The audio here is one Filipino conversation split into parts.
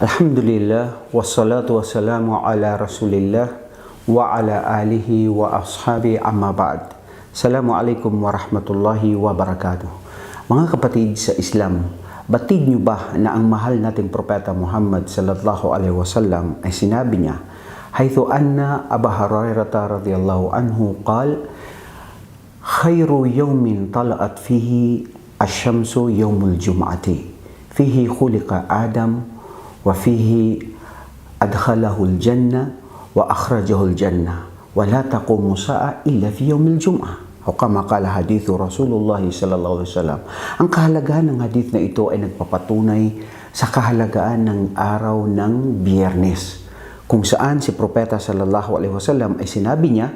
Alhamdulillah, wassalatu wassalamu ala rasulillah wa ala alihi wa ashabi amma ba'd. Assalamualaikum warahmatullahi wabarakatuh. Mga kapatid sa Islam, batid niyo ba na ang mahal nating propeta Muhammad sallallahu alaihi wasallam ay sinabi niya, haythu anna Aba Hurairah radhiyallahu anhu qal, khairu yawmin tala'at fihi asyamsu yawmul jum'ati fihi khuliqa Adam al-jannah wa akhrajahu al-jannah wa la taqumu sa'a illa fi yawmil jum'ah o kama kala hadithu Rasulullah sallallahu alaihi wasallam ang kahalagahan ng hadith na ito ay nagpapatunay sa kahalagaan ng araw ng Biyernes kung saan si propeta sallallahu alaihi wasallam ay sinabi niya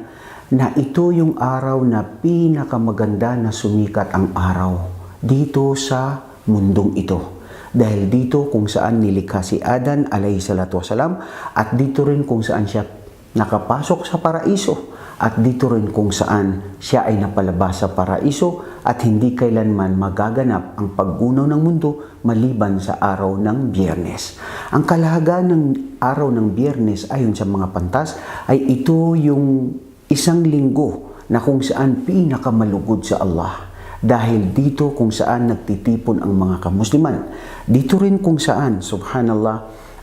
na ito yung araw na pinakamaganda na sumikat ang araw dito sa mundong ito. Dahil dito kung saan nilikha si Adan alayhi salatu wasalam at dito rin kung saan siya nakapasok sa paraiso at dito rin kung saan siya ay napalabas sa paraiso at hindi kailanman magaganap ang paggunaw ng mundo maliban sa araw ng biyernes. Ang kalahagaan ng araw ng biyernes ayon sa mga pantas ay ito yung isang linggo na kung saan pinakamalugod sa Allah dahil dito kung saan nagtitipon ang mga kamusliman. Dito rin kung saan, subhanallah,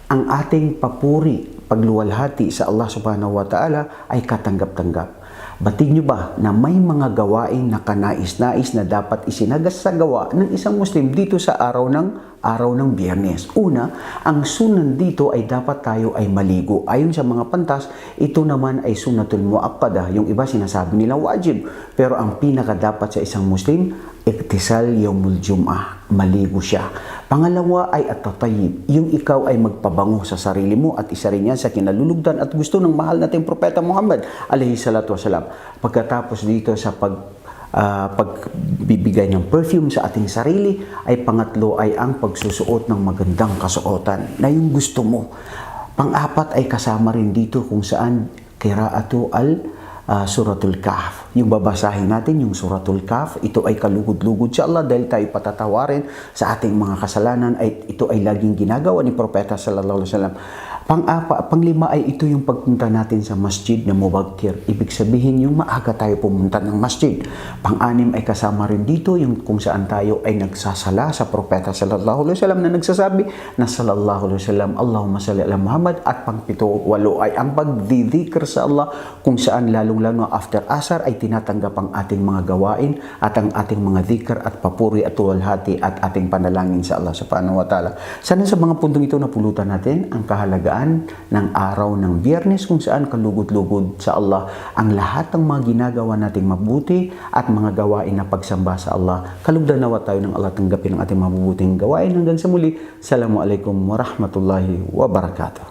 ang ating papuri, pagluwalhati sa Allah subhanahu wa ta'ala ay katanggap-tanggap. Batid nyo ba na may mga gawain na kanais-nais na dapat isinagas sa gawa ng isang Muslim dito sa araw ng araw ng biyernes? Una, ang sunan dito ay dapat tayo ay maligo. Ayon sa mga pantas, ito naman ay sunatul muakkada. Yung iba sinasabi nila wajib. Pero ang pinaka dapat sa isang Muslim, iktisal yawmul jum'ah. Maligo siya. Pangalawa ay at-tatayib. Yung ikaw ay magpabango sa sarili mo at isa rin yan sa kinalulugdan at gusto ng mahal nating propeta Muhammad alayhi salatu wasalam. Pagkatapos dito sa pag uh, pagbibigay ng perfume sa ating sarili ay pangatlo ay ang pagsusuot ng magandang kasuotan na yung gusto mo. Pang-apat ay kasama rin dito kung saan kiraatu al uh, suratul kahf. Yung babasahin natin, yung suratul kahf, ito ay kalugod-lugod sa Allah dahil tayo patatawarin sa ating mga kasalanan. Ay, ito ay laging ginagawa ni Propeta Sallallahu Alaihi Wasallam. Pang-apa, panglima ay ito yung pagpunta natin sa masjid na mubagkir. Ibig sabihin yung maaga tayo pumunta ng masjid. Pang-anim ay kasama rin dito yung kung saan tayo ay nagsasala sa propeta sallallahu alaihi wasallam na nagsasabi na sallallahu alaihi wasallam Allahumma salli ala Muhammad at pang-pito walo ay ang pagdidikr sa Allah kung saan lalong-lalo after asar ay tinatanggap ang ating mga gawain at ang ating mga dhikr at papuri at tuwalhati at ating panalangin sa Allah subhanahu wa ta'ala. Sana sa mga puntong ito napulutan natin ang kahalagaan ng araw ng biyernes kung saan kalugod-lugod sa Allah ang lahat ng mga ginagawa nating mabuti at mga gawain na pagsamba sa Allah. Kalugdan nawa tayo ng Allah tanggapin ang ating mabubuting gawain. Hanggang sa muli, Assalamualaikum warahmatullahi wabarakatuh.